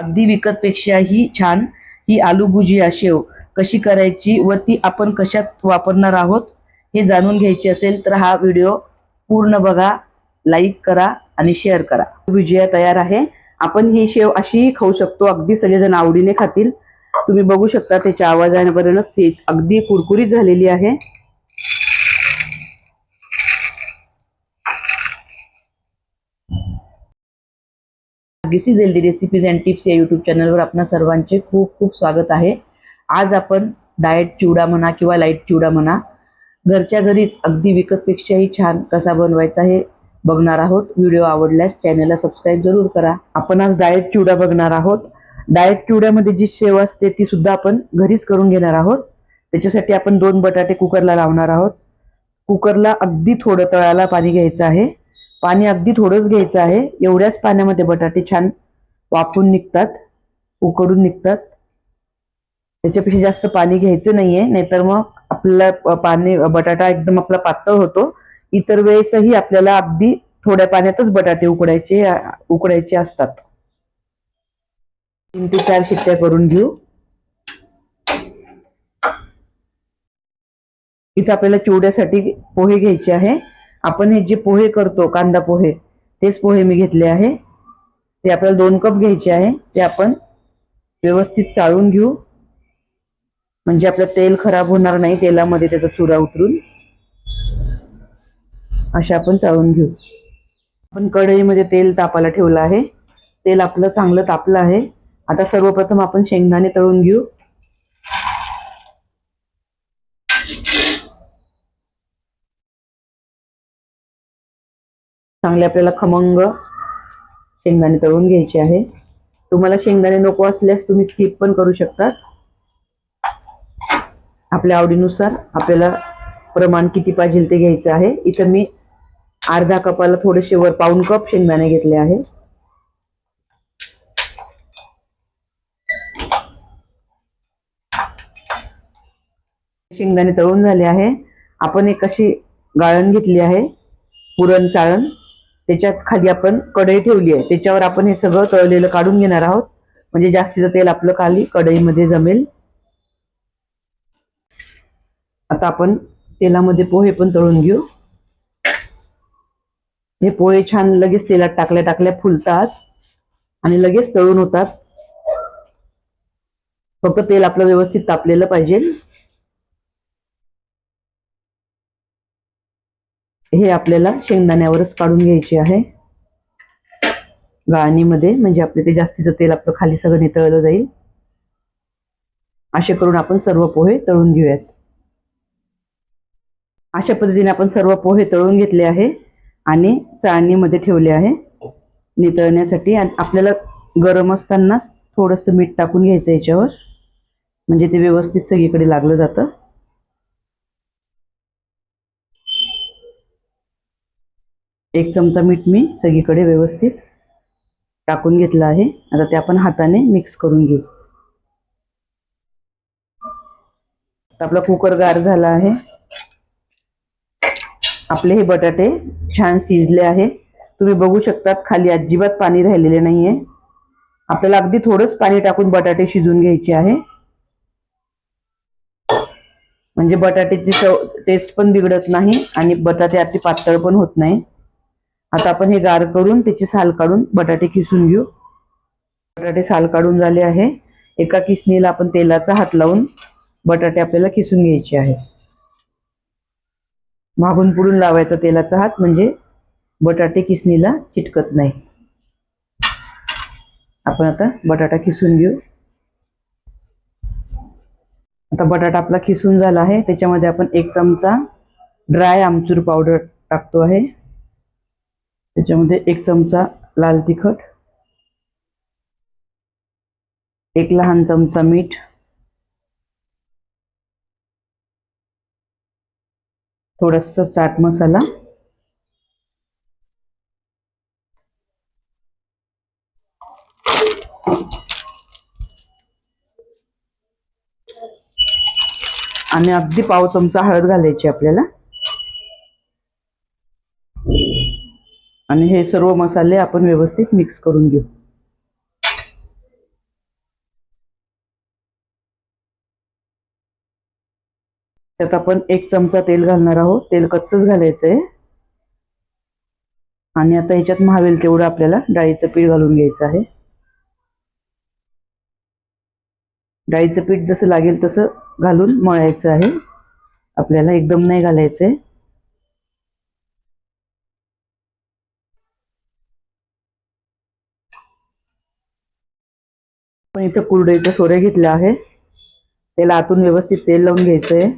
अगदी विकतपेक्षाही छान ही आलू भुजिया शेव. कशी करायची व ती आपण कशात वापरणार आहोत हे जाणून घ्यायचे असेल तर हा व्हिडिओ पूर्ण बघा लाईक करा आणि शेअर करा. भुजिया तयार आहे. आपण ही शेव अशीही खाऊ शकतो अगदी सगळेजण आवडीने खातील. तुम्ही बघू शकता त्याच्या आवाजापर्यंत सी अगदी कुरकुरीत झालेली आहे. गिसी हेल्दी रेसिपीज अँड टिप्स या यूट्यूब चॅनलवर आपणा सर्वांचे खूप खूप स्वागत आहे. आज आपण डाएट चिवडा म्हणा किंवा लाइट चिवडा म्हणा घरच्या घरीच अगदी विकतपेक्षाही छान कसा बनवायचा हे बघणार आहोत. व्हिडिओ आवडल्यास चॅनलला सबस्क्राईब जरूर करा. आपण आज डाएट चिवडा बघणार आहोत. डाएट चिवड्यामध्ये जी शेव असते ती सुद्धा आपण घरीच करून घेणार आहोत. त्याच्यासाठी आपण दोन बटाटे कुकरला लावणार आहोत. कुकरला अगदी थोडं तळाला पाणी घ्यायचं आहे. पाणी अगदी थोडंच घ्यायचं आहे. एवढ्याच पाण्यामध्ये बटाटे छान वाफून निघतात उकडून निघतात. त्याच्यापेक्षा जास्त पाणी घ्यायचं नाहीये नाहीतर मग आपला पाणी बटाटा एकदम आपला पातळ होतो. इतर वेळेसही आपल्याला अगदी थोड्या पाण्यातच बटाटे उकडायचे उकडायचे असतात. तीन ते चार शिट्ट्या करून घेऊ. इथं आपल्याला चिवड्यासाठी पोहे घ्यायचे आहे. आपण हे जे पोहे करतो कांदा पोहे तेच पोहे मी घेतले आहे. ते आपल्याला दोन कप घ्यायचे आहे. ते आपण व्यवस्थित चाळून घेऊ. म्हणजे आपलं तेल खराब होणार नाही तेलामध्ये त्याचा चुरा उतरून. अशा आपण चाळून घेऊ. आपण कढईमध्ये तेल तापायला ठेवलं आहे. तेल आपलं चांगलं तापलं आहे. आता सर्वप्रथम आपण शेंगदाणे तळून घेऊ. चांगले आपल्याला खमंग शेंगदाणे तळून घ्यायचे आहे. तुम्हाला शेंगदाणे नको असल्यास तुम्ही स्किप पण करू शकता आपल्या आवडीनुसार आपल्याला प्रमाण किती पाहिजे ते घ्यायचं आहे. इथं मी अर्धा कपाला थोडेसे वर पाऊन कप शेंगदाणे घेतले आहे. शेंगदाणे तळून झाले आहे. आपण एक अशी गाळण घेतली आहे. पुरण चाळण. त्याच्यात खाली आपण कढई ठेवली आहे. त्याच्यावर आपण हे सगळं तळलेलं काढून घेणार आहोत. म्हणजे जास्तीचं तेल आपलं खाली कढईमध्ये जमेल. आता आपण तेलामध्ये पोहे पण तळून घेऊ. हे पोहे छान लगेच तेलात टाकल्या टाकल्या फुलतात आणि लगेच तळून होतात. फक्त तेल आपलं व्यवस्थित तापलेलं पाहिजे. हे आपल्याला शेंगदाण्यावरच काढून घ्यायचे आहे. गाळणीमध्ये म्हणजे आपले ते जास्तीचं तेल आपलं खाली सगळं नितळलं जाईल. असे करून आपण सर्व पोहे तळून घेऊयात. अशा पद्धतीने आपण सर्व पोहे तळून घेतले आहे आणि चाळणीमध्ये ठेवले आहे. नितळण्यासाठी आणि आपल्याला गरम असतानाच थोडंसं मीठ टाकून घ्यायचं याच्यावर. म्हणजे ते व्यवस्थित सगळीकडे लागलं जातं. एक चमचा मीठ मी सगळीकडे व्यवस्थित टाकून घेतलं आहे. आता ते आपण हाताने मिक्स करून घेऊ. आता आपला कुकर गार झाला आहे. आपले हे बटाटे छान शिजले आहे. तुम्ही बघू शकतात खाली अजिबात पाणी राहिलेले नाहीये. आपल्याला अगदी थोडंच पाणी टाकून बटाटे शिजून घ्यायचे आहे. म्हणजे बटाट्याची चव टेस्ट पण बिघडत नाही आणि बटाटे अति पातळ पण होत नाही. आता आपण हे गार करून त्याची साल काढून बटाटे किसून घेऊ. बटाटे साल काढून झाले आहे. एका किसणीला आपण तेलाचा हात लावून बटाटे आपल्याला किसून घ्यायचे आहे मागून पुढून लावायचा तेलाचा हात म्हणजे बटाटे किसणीला चिटकत नाही. आपण आता बटाटा किसून घेऊ. आता बटाटा आपला किसून झाला आहे. त्याच्यामध्ये आपण एक चमचा ड्राय आमचूर पावडर टाकतो आहे. त्याच्यामध्ये एक चमचा लाल तिखट एक लहान चमचा मीठ थोडस चाट मसाला आणि अगदी पाव चमचा हळद घालायची आपल्याला. आणि हे सर्व मसाले आपण व्यवस्थित मिक्स करून घेऊ. त्यात आपण एक चमचा तेल घालणार आहोत. तेल कच्चच घालायचं आहे आणि आता ह्याच्यात महावेल तेवढं आपल्याला डाळीचं पीठ घालून घ्यायचं आहे. डाळीचं पीठ जसं लागेल तसं घालून मळायचं आहे. आपल्याला एकदम नाही घालायचं आहे पण इथं कुरडईच्या सोऱ्या घेतल्या आहे. त्याला आतून व्यवस्थित तेल लावून घ्यायचंय.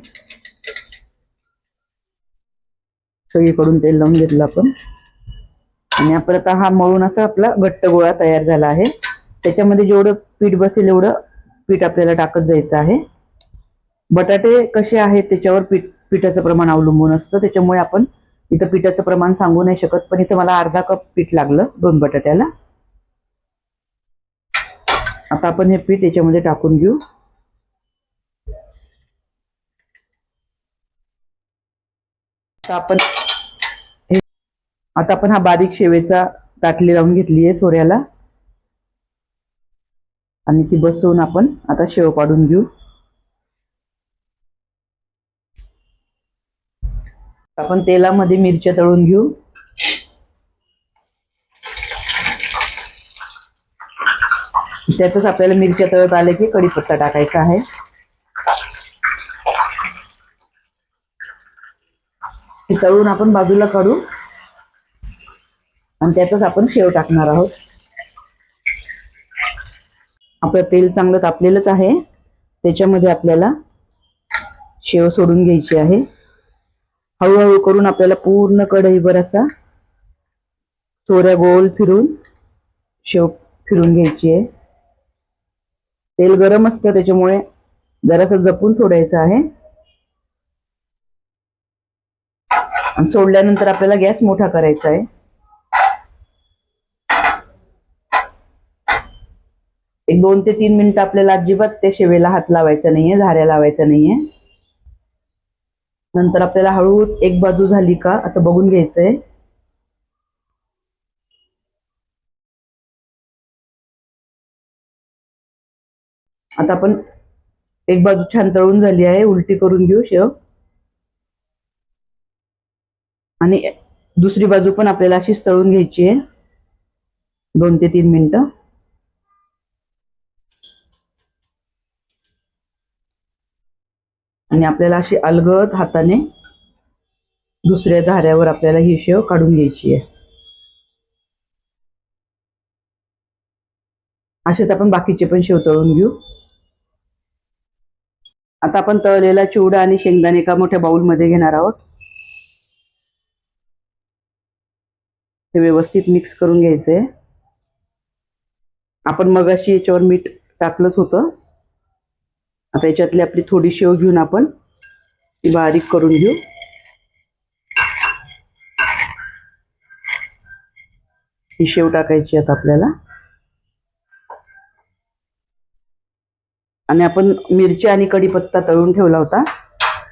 सगळीकडून तेल लावून घेतलं आपण. आणि आपण आता हा मळून असा आपला घट्ट गोळा तयार झाला आहे. त्याच्यामध्ये जेवढं पीठ बसेल एवढं पीठ आपल्याला टाकत जायचं आहे. बटाटे कसे आहेत त्याच्यावर पीठ पिठाचं प्रमाण अवलंबून असतं. त्याच्यामुळे आपण इथं पिठाचं प्रमाण सांगू नाही शकत पण इथं मला अर्धा कप पीठ लागलं दोन बटाट्याला. आता आपण हे पीठ याच्यामध्ये टाकून घेऊ. आता आपण हे आता आपण हा बारीक शेवेचा ताटली लावून घेतली आहे सोऱ्याला. आणि ती बसवून आपण आता शेव पाडून घेऊ. आपण तेलामध्ये मिरच्या तळून घेऊ. त्यातच आपल्याला मिरच्या तळत आले की कढीपत्ता टाकायचा आहे. तळून आपण बाजूला काढू. आणि त्यातच आपण शेव टाकणार आहोत. आपलं तेल चांगलं तापलेलंच आहे. त्याच्यामध्ये आपल्याला शेव सोडून घ्यायची आहे. हळूहळू करून आपल्याला पूर्ण कढईभर असा चोऱ्या गोल फिरून शेव फिरून घ्यायची आहे. तेल गरम असतं त्याच्यामुळे जरासं जपून सोडायचं आहे. आणि सोडल्यानंतर आपल्याला गॅस मोठा करायचा आहे. एक दोन ते तीन मिनिटं आपल्याला अजिबात त्या शेवेला हात लावायचा नाहीये झाऱ्या लावायचा नाहीये. नंतर आपल्याला हळूच एक बाजू झाली का असं बघून घ्यायचंय. आता आपण एक बाजू छान तळून झाली आहे उलटी करून घेऊ शेव. आणि दुसरी बाजू पण आपल्याला अशीच तळून घ्यायची आहे. दोन ते तीन मिनिट. आणि आपल्याला अशी अलगद हाताने दुसऱ्या धाऱ्यावर आपल्याला ही शेव काढून घ्यायची आहे. असेच आपण बाकीचे पण शेव तळून घेऊ. आता आपण तळलेला चिवडा आणि शेंगदाणे एका मोठ्या बाउलमध्ये घेणार आहोत. ते व्यवस्थित मिक्स करून घ्यायचंय आपण मगाशी याच्यावर मीठ टाकलंच होतं. आता याच्यातली आपली थोडी शेव घेऊन आपण ती बारीक करून घेऊ. ही शेव टाकायची आता आपल्याला. आणि आपण मिरची आणि कढीपत्ता तळून ठेवला होता.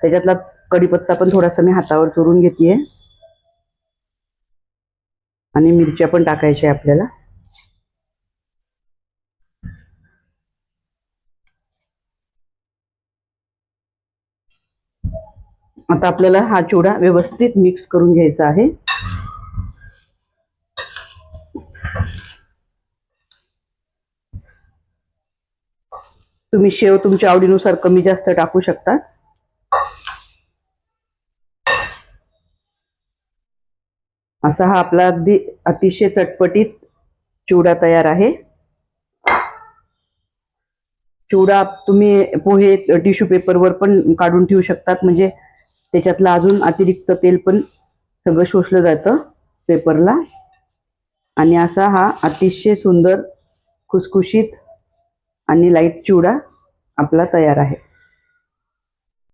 त्याच्यातला कढीपत्ता पण थोडासा मी हातावर चोरून घेते आणि मिरच्या पण टाकायच्या आपल्याला. आता आपल्याला हा चिवडा व्यवस्थित मिक्स करून घ्यायचा आहे. तुम्ही शेव तुमच्या आवडीनुसार कमी जास्त टाकू शकता. असा हा आपला अगदी अतिशय चटपटीत चिवडा तयार आहे. चिवडा तुम्ही पोहे टिश्यू पेपरवर पण काढून ठेवू शकतात. म्हणजे त्याच्यातलं अजून अतिरिक्त तेल पण सगळं शोषलं जातं पेपरला आणि असा हा अतिशय सुंदर खुसखुशीत आणि लाइट चिवडा आपला तयार आहे.